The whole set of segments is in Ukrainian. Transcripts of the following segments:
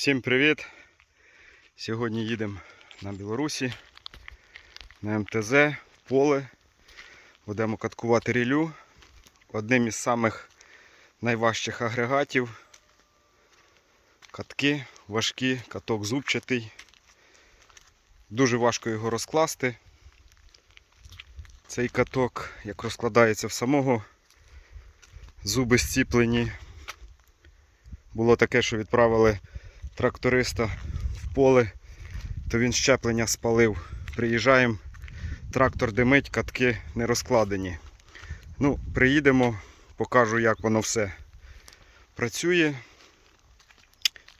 Всім привіт! Сьогодні їдемо на Білорусі, на МТЗ, в поле. Будемо каткувати рілю. Одним із самих найважчих агрегатів. Катки важкі, каток зубчатий. Дуже важко його розкласти. Цей каток, як розкладається в самого, зуби зціплені. Було таке, що відправили тракториста в поле, то він щеплення спалив. Приїжджаємо, трактор димить, катки не розкладені. Ну, приїдемо, покажу, як воно все працює.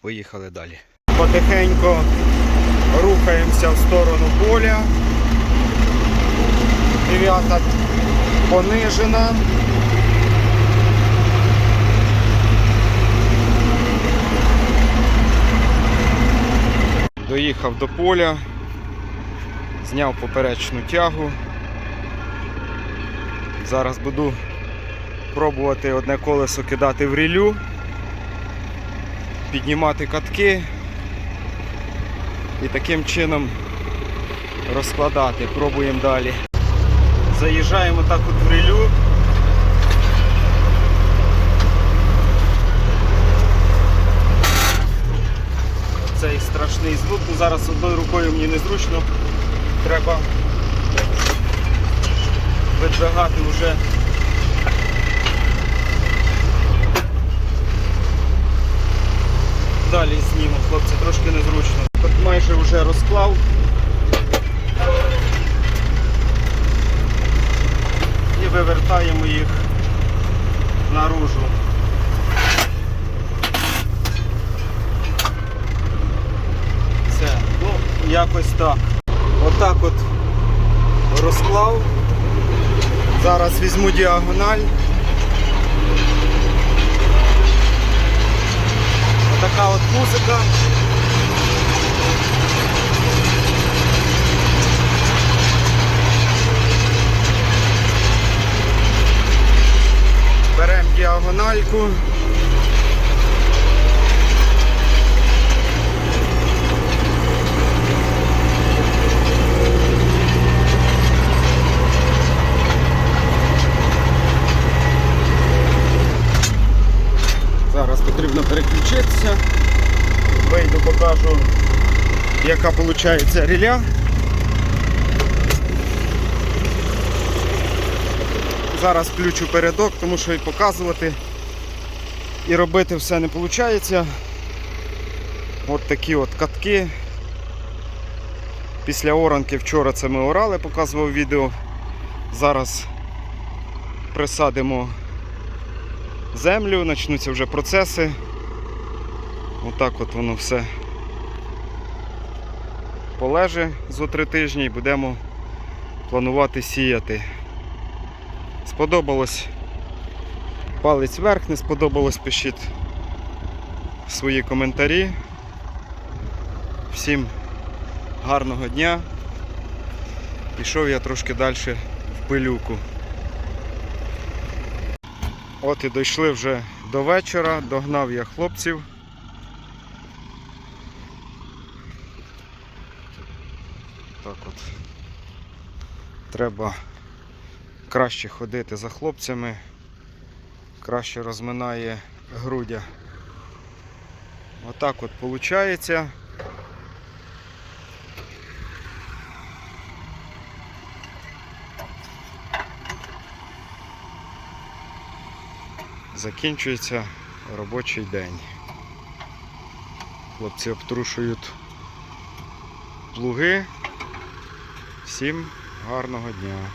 Поїхали далі. Потихеньку рухаємося в сторону поля. Дев'ята понижена. Доїхав до поля, зняв поперечну тягу. Зараз буду пробувати одне колесо кидати в рілю, піднімати катки і таким чином розкладати. Пробуємо далі. Заїжджаємо так от в рілю. Цей страшний звук. Ну, зараз одною рукою мені незручно. Треба видвигати вже. Далі зніму, хлопці, трошки незручно. От майже вже розклав. І вивертаємо їх наружу. Все, ну, якось так. Отак от розклав. Зараз візьму діагональ. Отака от музика. Беремо діагональку. Зараз потрібно переключитися. Вийду, покажу, яка виходить ріля. Зараз включу передок, тому що і показувати, і робити все не виходить. От такі от катки. Після оранки вчора це ми орали, показував відео. Зараз присадимо землю, почнуться вже процеси. Отак от воно все полеже зо три тижні і будемо планувати сіяти. Сподобалось палець вверх, не сподобалось, пишіть свої коментарі. Всім гарного дня. Пішов я трошки далі в пилюку. От і дійшли вже до вечора, догнав я хлопців. Так от. Треба краще ходити за хлопцями, краще розминає грудя. Отак от виходить. Закінчується робочий день. Хлопці обтрушують плуги. Всім гарного дня.